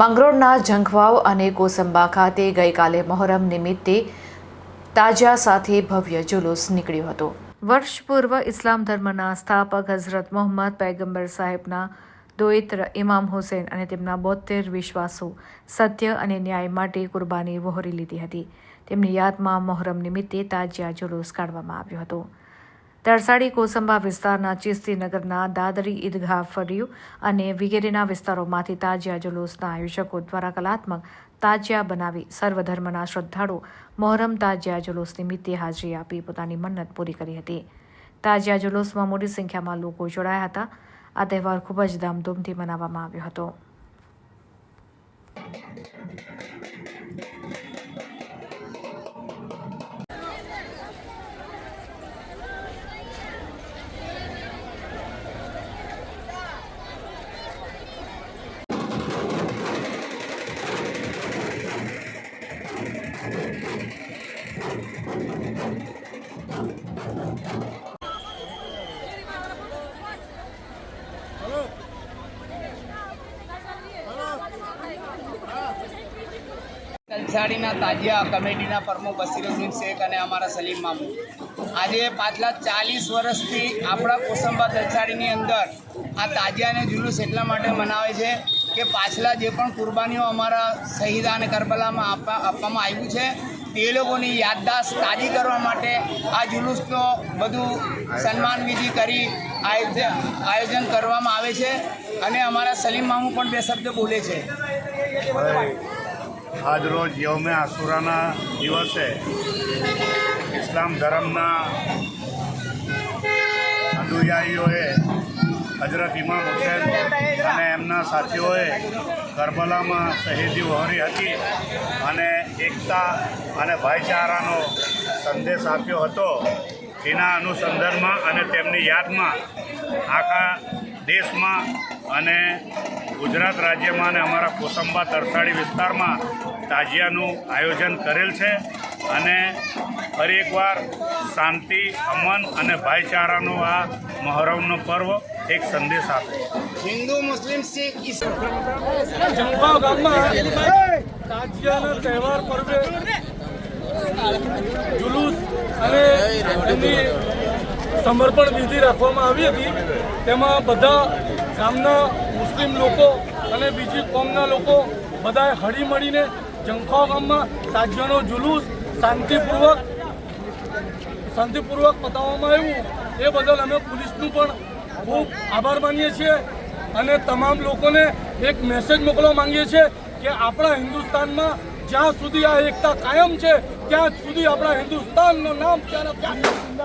માંગરોળના ઝંખવાવ અને કોસંબા ખાતે ગઈકાલે મોહરમ નિમિત્તે તાજા સાથે ભવ્ય જુલુસ નીકળ્યો હતો. વર્ષ પૂર્વ ઇસ્લામ ધર્મના સ્થાપક હઝરત મોહમ્મદ પૈગંબર સાહેબના દોઈત્ર ઇમામ હુસેન અને તેમના બોતેર વિશ્વાસો સત્ય અને ન્યાય માટે કુરબાની વહોરી લીધી હતી. તેમની યાદમાં મોહરમ નિમિત્તે તાજિયા જુલુસ કાઢવામાં આવ્યો હતો. તરસાડી કોસંબા વિસ્તારના ચિસ્તીનગરના દાદરી ઈદગાહ ફર્યું અને વિગેરેના વિસ્તારોમાંથી તાજિયા જુલુસના આયોજકો દ્વારા કલાત્મક તાજિયા બનાવી સર્વધર્મના શ્રદ્ધાળુ મોહરમ તાજિયા જુલુસ નિમિત્તે હાજરી આપી પોતાની મન્નત પૂરી કરી હતી. તાજિયા જુલુસમાં મોટી સંખ્યામાં લોકો જોડાયા હતા. આ તહેવાર ખૂબ જ ધામધૂમથી મનાવવામાં આવ્યો હતો. તલસાડીના તાજિયા કમિટીના પ્રમુખ બસીરુદ્દીન શેખ અને અમારા સલીમ મામુ. આજે પાછલા ચાલીસ વર્ષથી આપણા કોસંબા તલસાડીની અંદર આ તાજિયાને જુલુસ એટલા માટે મનાવે છે કે પાછલા જે પણ કુરબાનીઓ અમારા શહીદા અને કરબલામાં આપવા આપવામાં આવ્યું છે, તે લોકોની યાદદાસ્ત તાજી કરવા માટે આ જુલુસનો બધું સન્માન વિધિ કરી આયોજન કરવામાં આવે છે અને અમારા સલીમ મામુ પણ બે શબ્દ બોલે છે. આજ રોજ યૌમે આસુરાના દિવસે ઇસ્લામ ધર્મના અનુયાયીઓએ હજરત ઇમામ હુસેન અને એમના સાથીઓએ કરબલામાં શહીદી વહોરી હતી અને એકતા અને ભાઈચારાનો સંદેશ આપ્યો હતો. તેના અનુસંધાનમાં અને તેમની યાદમાં આખા દેશમાં અને ગુજરાત રાજ્યમાં અને અમારા કોસંબા તરસાડી વિસ્તારમાં તાજિયાનું આયોજન કરેલ છે અને ફરી એકવાર શાંતિ અમન અને ભાઈચારાનો આ મહોરમનો પર્વ એક સંદેશ આપે હિન્દુ મુસ્લિમ શીખ ઈસાઈ જંગા ગામમાં તાજિયાના તહેવાર પર્વે જુલુસ અને એમની સમર્પણ વિધિ રાખવામાં આવી હતી. તેમાં બધા ગામના મુસ્લિમ લોકો અને બીજી કોમના લોકો બધાએ હળી મળીને જંખા ગામમાં તાજિયાનો જુલુસ શાંતિપૂર્વક શાંતિપૂર્વક પતાવવામાં આવ્યું. એ બદલ અમે પોલીસનું પણ ખૂબ આભાર માનીએ છીએ અને તમામ લોકોને એક મેસેજ મોકલવા માંગીએ છીએ કે આપણા હિન્દુસ્તાનમાં જ્યાં સુધી આ એકતા કાયમ છે, ત્યાં સુધી આપણા હિન્દુસ્તાનનું નામ ક્યારે